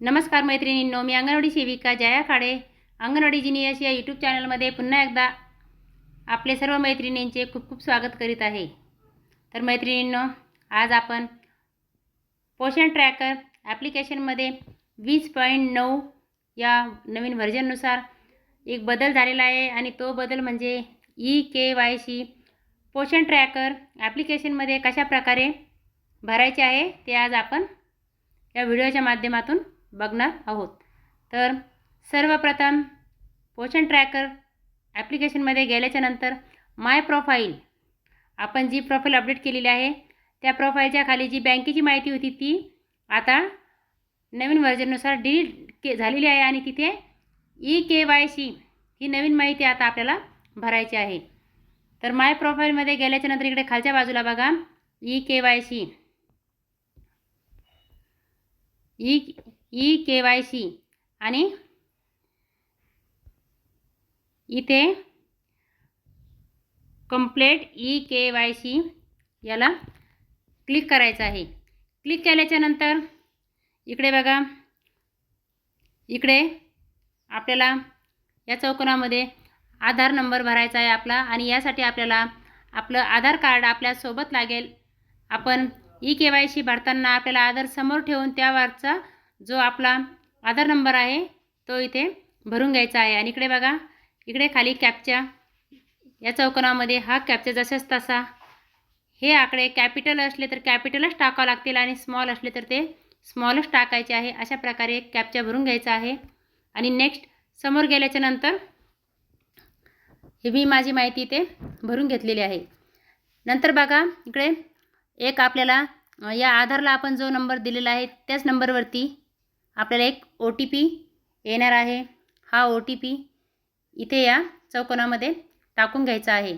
नमस्कार मैत्रिणींनो मी अंगणवाडी सेविका जया खाडे अंगणवाडी जिनियस या यूट्यूब चॅनलमध्ये पुन्हा एकदा आपले सर्व मैत्रिणींचे खूप खूप स्वागत करीत आहे. तर मैत्रिणींनो आज आपण पोषण ट्रॅकर ॲप्लिकेशनमध्ये वीस पॉईंट नऊ या नवीन व्हर्जननुसार एक बदल झालेला आहे आणि तो बदल म्हणजे E K Y C Poshan tracker ॲप्लिकेशनमध्ये कशा प्रकारे भरायचे आहे ते आज आपण या व्हिडिओच्या माध्यमातून बघणार आहोत. तर सर्वप्रथम पोषण ट्रॅकर ॲप्लिकेशनमध्ये गेल्याच्यानंतर माय प्रोफाईल आपण जी प्रोफाईल अपडेट केलेली आहे त्या प्रोफाईलच्या खाली जी बँकेची माहिती होती ती आता नवीन व्हर्जननुसार डिलीट के झालेली आहे आणि तिथे ई के वाय सी ही नवीन माहिती आता आपल्याला भरायची आहे. तर माय प्रोफाईलमध्ये गेल्याच्यानंतर इकडे खालच्या बाजूला बघा. E K Y C E E K Y C आणि इथे complete E K Y C याला क्लिक करायचं आहे. क्लिक केल्याच्यानंतर इकडे बघा. इकडे आपल्याला या चौकोनामध्ये आधार नंबर भरायचा आहे आपला आणि यासाठी आपल्याला आपलं आधार कार्ड आपल्यासोबत लागेल. आपण ई के वाय सी भरताना आपल्याला आधार समोर ठेवून त्यावरचा जो आपला आधार नंबर आहे तो इथे भरून घ्यायचा आहे. आणि इकडे बघा इकडे खाली कॅपच्या या चौकोनामध्ये हा कॅपचा जसाच तसा. हे आकडे कॅपिटल असले तर कॅपिटलच टाकावं लागतील आणि स्मॉल असले तर ते स्मॉलच टाकायचे आहे. अशा प्रकारे कॅपच्या भरून घ्यायचा आहे. आणि नेक्स्ट समोर गेल्याच्यानंतर ही मी माझी माहिती इथे भरून घेतलेली आहे. नंतर बघा इकडे एक आपल्याला या आधारला आपण जो नंबर दिलेला आहे त्याच नंबरवरती आपल्याला एक ओ टी पी येणार आहे. हा ओ टी पी इथे या चौकोनामध्ये टाकून घ्यायचा आहे.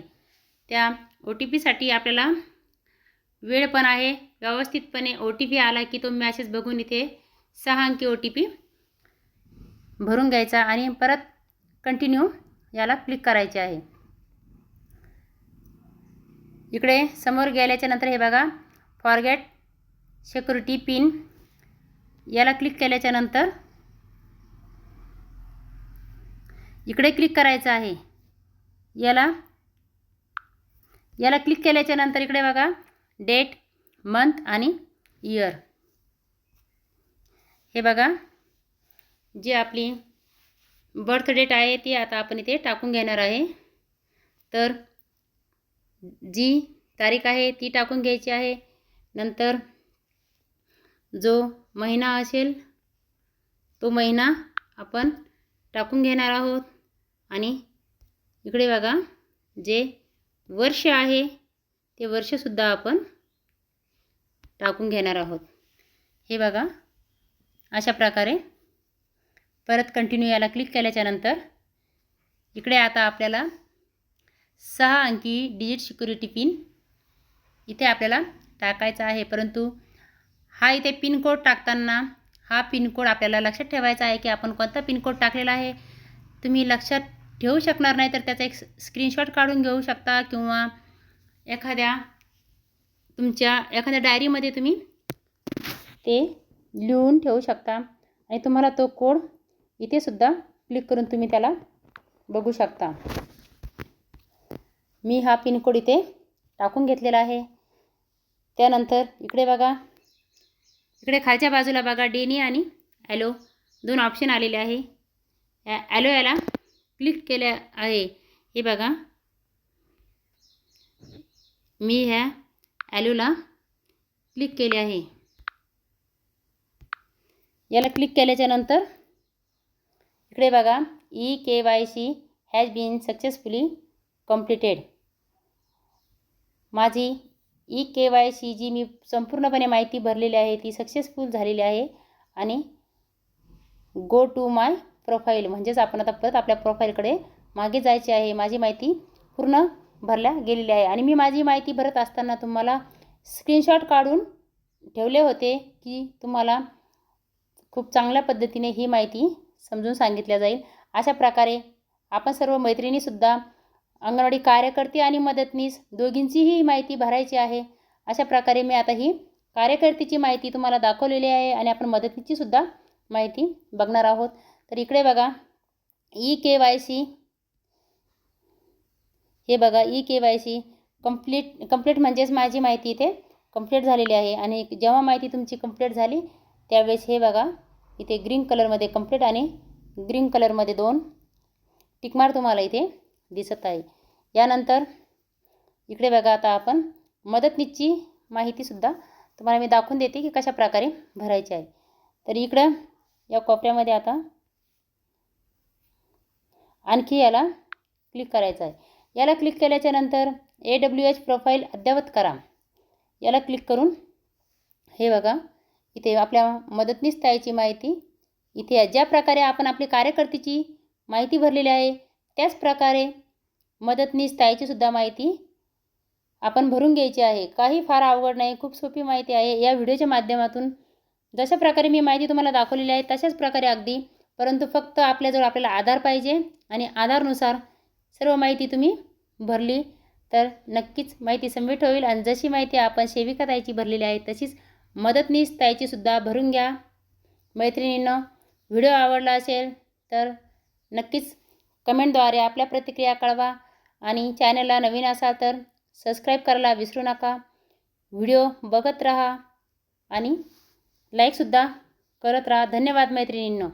त्या ओ टी पीसाठी आपल्याला वेळ पण आहे. व्यवस्थितपणे ओ टी पी आला की तो मॅसेज बघून इथे सहा अंकी ओ टी पी भरून घ्यायचा आणि परत कंटिन्यू याला क्लिक करायचे आहे. इकडे समोर गेल्याच्यानंतर हे बघा. फॉरगेट सिक्युरिटी पिन याला क्लिक केल्याच्यानंतर इकडे क्लिक करायचं आहे. याला याला क्लिक केल्याच्यानंतर इकडे बघा डेट मंथ आणि इयर हे बघा जी आपली बर्थ डेट आहे ती आता आपण इथे टाकून घेणार आहे. तर जी तारीख आहे ती टाकून घ्यायची आहे. नंतर जो महिना असेल तो महिना आपण टाकून घेणार आहोत. आणि इकडे बघा जे वर्ष आहे ते वर्षसुद्धा आपण टाकून घेणार आहोत. हे बघा अशा प्रकारे. परत कंटिन्यू याला क्लिक केल्याच्यानंतर इकडे आता आपल्याला सहा अंकी डिजिट सिक्युरिटी पिन इथे आपल्याला टाकायचा आहे. परंतु हा इथे पिनकोड टाकताना हा पिनकोड आपल्याला लक्षात ठेवायचा आहे की आपण कोणता पिनकोड टाकलेला आहे. तुम्ही लक्षात ठेवू शकणार नाही तर त्याचा एक स्क्रीनशॉट काढून घेऊ शकता किंवा एखाद्या तुमच्या एखाद्या डायरीमध्ये तुम्ही ते लिहून ठेवू शकता. आणि तुम्हाला तो कोड इथेसुद्धा क्लिक करून तुम्ही त्याला बघू शकता. मी हा पिनकोड इथे टाकून घेतलेला आहे. त्यानंतर इकडे बघा. इकडे खालच्या बाजूला बघा डेनी आणि ॲलो दोन ऑप्शन आलेले आहे. या ॲलो याला क्लिक केल्या आहे. हे बघा. मी ह्या ॲलोला क्लिक केले आहे. याला क्लिक केल्याच्यानंतर इकडे बघा E K Y C has been successfully completed माझी ई के वाय सी जी मी संपूर्णपणे माहिती भरलेली आहे ती सक्सेसफुल झालेली आहे. आणि गो टू माय प्रोफाईल म्हणजेच आपण आता परत आपल्या प्रोफाईलकडे मागे जायचे आहे. माझी माहिती पूर्ण भरल्या गेलेली आहे. आणि मी माझी माहिती भरत असताना तुम्हाला स्क्रीनशॉट काढून ठेवले होते की तुम्हाला खूप चांगल्या पद्धतीने ही माहिती समजून सांगितल्या जाईल. अशा प्रकारे आपण सर्व मैत्रिणीसुद्धा अंगणवाडी कार्यकर्ते आणि मदतनीस दोघींचीही ही माहिती भरायची आहे. अशा प्रकारे मी आता ही कार्यकर्तीची माहिती तुम्हाला दाखवलेली आहे आणि आपण मदतीची सुद्धा माहिती बघणार आहोत. तर इकडे बघा ई के वाय सी. हे बघा E K Y C complete complete म्हणजेच माझी माहिती इथे कंप्लीट झालेली आहे आणि जेव्हा माहिती तुमची कंप्लीट झाली त्यावेळेस हे बघा इथे ग्रीन कलरमध्ये कंप्लीट आणि ग्रीन कलरमध्ये दोन टिकमार तुम्हाला इथे दिसत आहे. यानंतर इकडे बघा आता आपण. मदतनीसची माहितीसुद्धा तुम्हाला मी दाखवून देते की कशा प्रकारे भरायची आहे. तर इकडं या कोपऱ्यामध्ये आता आणखी याला क्लिक करायचं आहे. याला क्लिक केल्याच्यानंतर ए डब्ल्यू एच प्रोफाईल अद्ययावत करा. याला क्लिक करून हे बघा इथे आपल्या मदतनीस ताईची माहिती. इथे ज्या प्रकारे आपण आपली कार्यकर्तीची माहिती भरलेली आहे त्याच प्रकारे मदतनीस ताईचीसुद्धा माहिती आपण भरून घ्यायची आहे. काही फार अवघड नाही खूप सोपी माहिती आहे. या व्हिडिओच्या माध्यमातून जशा प्रकारे मी माहिती तुम्हाला दाखवलेली आहे तशाच प्रकारे अगदी परंतु फक्त आपल्याजवळ आपल्याला आधार पाहिजे आणि आधारनुसार सर्व माहिती तुम्ही भरली तर नक्कीच माहिती सबमिट होईल. आणि जशी माहिती आपण सेविका ताईची भरलेली आहे तशीच मदतनीस ताईचीसुद्धा भरून घ्या. मैत्रिणींनं व्हिडिओ आवडला असेल तर नक्कीच कमेंटद्वारे आपल्या प्रतिक्रिया कळवा आणि चॅनलला नवीन असाल तर सबस्क्राईब करायला विसरू नका. व्हिडिओ बघत राहा आणि लाईकसुद्धा करत राहा. धन्यवाद मैत्रिणींनो.